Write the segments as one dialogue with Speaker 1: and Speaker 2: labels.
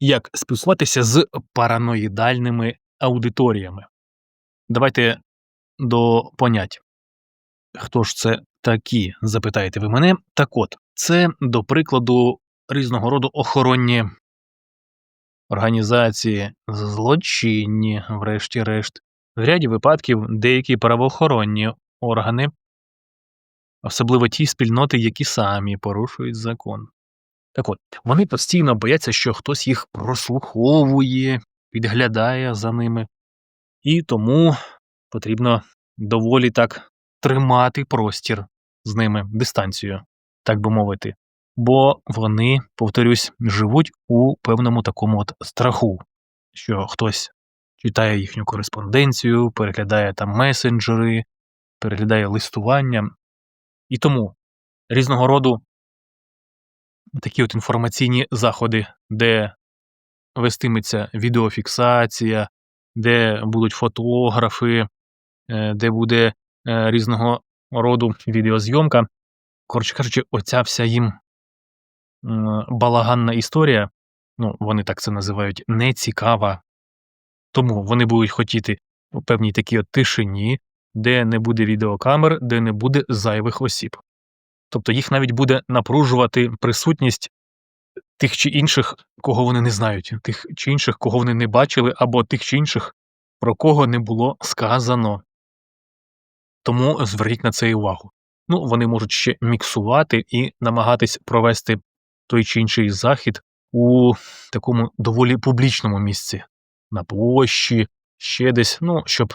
Speaker 1: як спілкуватися з параноїдальними аудиторіями. Давайте до понять. Хто ж це такі, запитаєте ви мене. Так от, це, до прикладу, різного роду охоронні організації, злочинні, врешті-решт, в ряді випадків деякі правоохоронні органи, особливо ті спільноти, які самі порушують закон. Так от, вони постійно бояться, що хтось їх прослуховує, підглядає за ними, і тому потрібно доволі так тримати простір з ними, дистанцію, так би мовити. Бо вони, повторюсь, живуть у певному такому от страху, що хтось читає їхню кореспонденцію, переглядає там месенджери, переглядає листування. І тому різного роду такі от інформаційні заходи, де вестиметься відеофіксація, де будуть фотографи, е, де буде е, різного роду відеозйомка. Коротше кажучи, оця вся їм балаганна історія, ну, вони так це називають, не цікава. Тому вони будуть хотіти у певній такій от тишині, де не буде відеокамер, де не буде зайвих осіб. Тобто їх навіть буде напружувати присутність тих чи інших, кого вони не знають, тих чи інших, кого вони не бачили, або тих чи інших, про кого не було сказано. Тому зверніть на це увагу. Ну, вони можуть ще міксувати і намагатись провести той чи інший захід у такому доволі публічному місці, на площі, ще десь, ну, щоб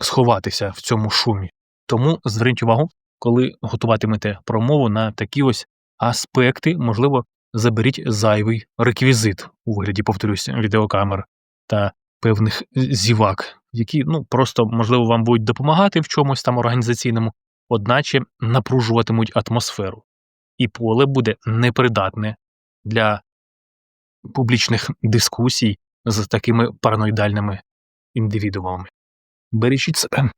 Speaker 1: сховатися в цьому шумі. Тому зверніть увагу, коли готуватимете промову на такі ось аспекти, можливо, заберіть зайвий реквізит у вигляді, повторюсь, відеокамер та певних зівак, які ну просто можливо вам будуть допомагати в чомусь там організаційному, одначе напружуватимуть атмосферу, і поле буде непридатне для публічних дискусій з такими параноїдальними індивідуумами. Бережіть себе.